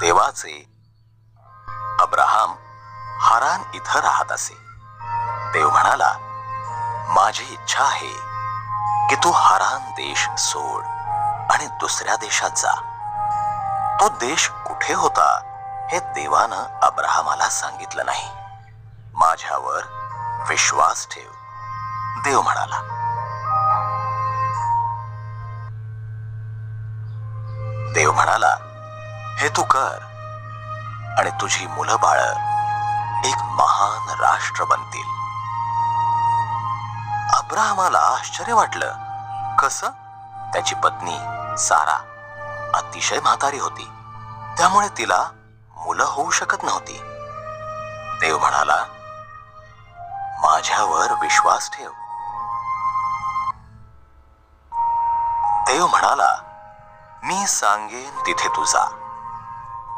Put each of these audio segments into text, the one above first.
देवाचे Abraham Haran इथं राहत असे. देव म्हणाला माझी इच्छा आहे की तू हारान देश सोड आणि दुसऱ्या देशात जा. तो देश कुठे होता हे देवानं अब्राहमाला सांगितलं नाही. माझ्यावर विश्वास ठेव देव म्हणाला. देव म्हणाला हे तू कर. आणि तुझी मुलं बाळ एक महान राष्ट्र बनतील. अब्राहमाला आश्चर्य वाटलं. कसं? त्याची पत्नी सारा अतिशय म्हातारी होती. त्यामुळे तिला मुलं होऊ शकत नव्हती. देव म्हणाला माझ्यावर विश्वास ठेव. देव म्हणाला मी सांगेन तिथे तू जा.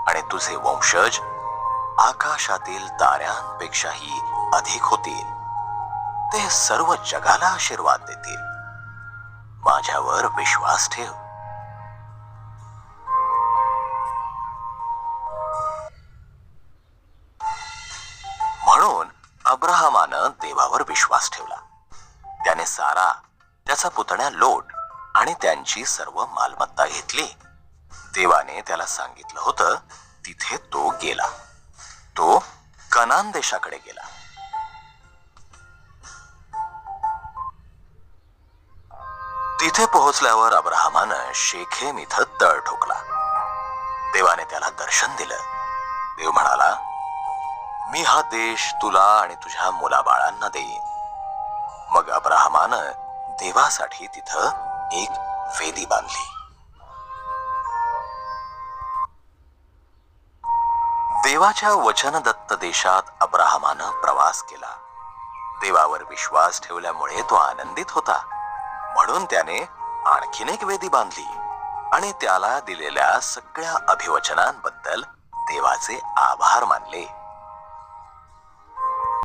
आणि तुझे वंशज आकाशातील ताऱ्यांपेक्षाही अधिक होतील. ते सर्व जगाला आशीर्वाद देतील. माझ्यावर विश्वास ठेव. म्हणून अब्राहमानं देवावर विश्वास ठेवला. त्याने सारा त्याचा पुतण्या लोट आणि त्यांची सर्व मालमत्ता घेतली. देवाने त्याला सांगितलं होतं तिथे तो गेला. तो कनान देशाकडे गेला. तिथे पोहोचल्यावर अब्राहमानं शेखेम इथं तळ ठोकला. देवाने त्याला दर्शन दिलं. देव म्हणाला मी हा देश तुला आणि तुझ्या मुलाबाळांना देईन. मग अब्राहमानं देवासाठी तिथं एक वेदी बांधली. देवाच्या वचनदत्त देशात अब्राहमानं प्रवास केला. देवावर विश्वास ठेवल्यामुळे तो आनंदित होता. म्हणून त्याने आणखीन एक वेदी बांधली आणि त्याला दिलेल्या सगळ्या अभिवचनांबद्दल देवाचे आभार मानले.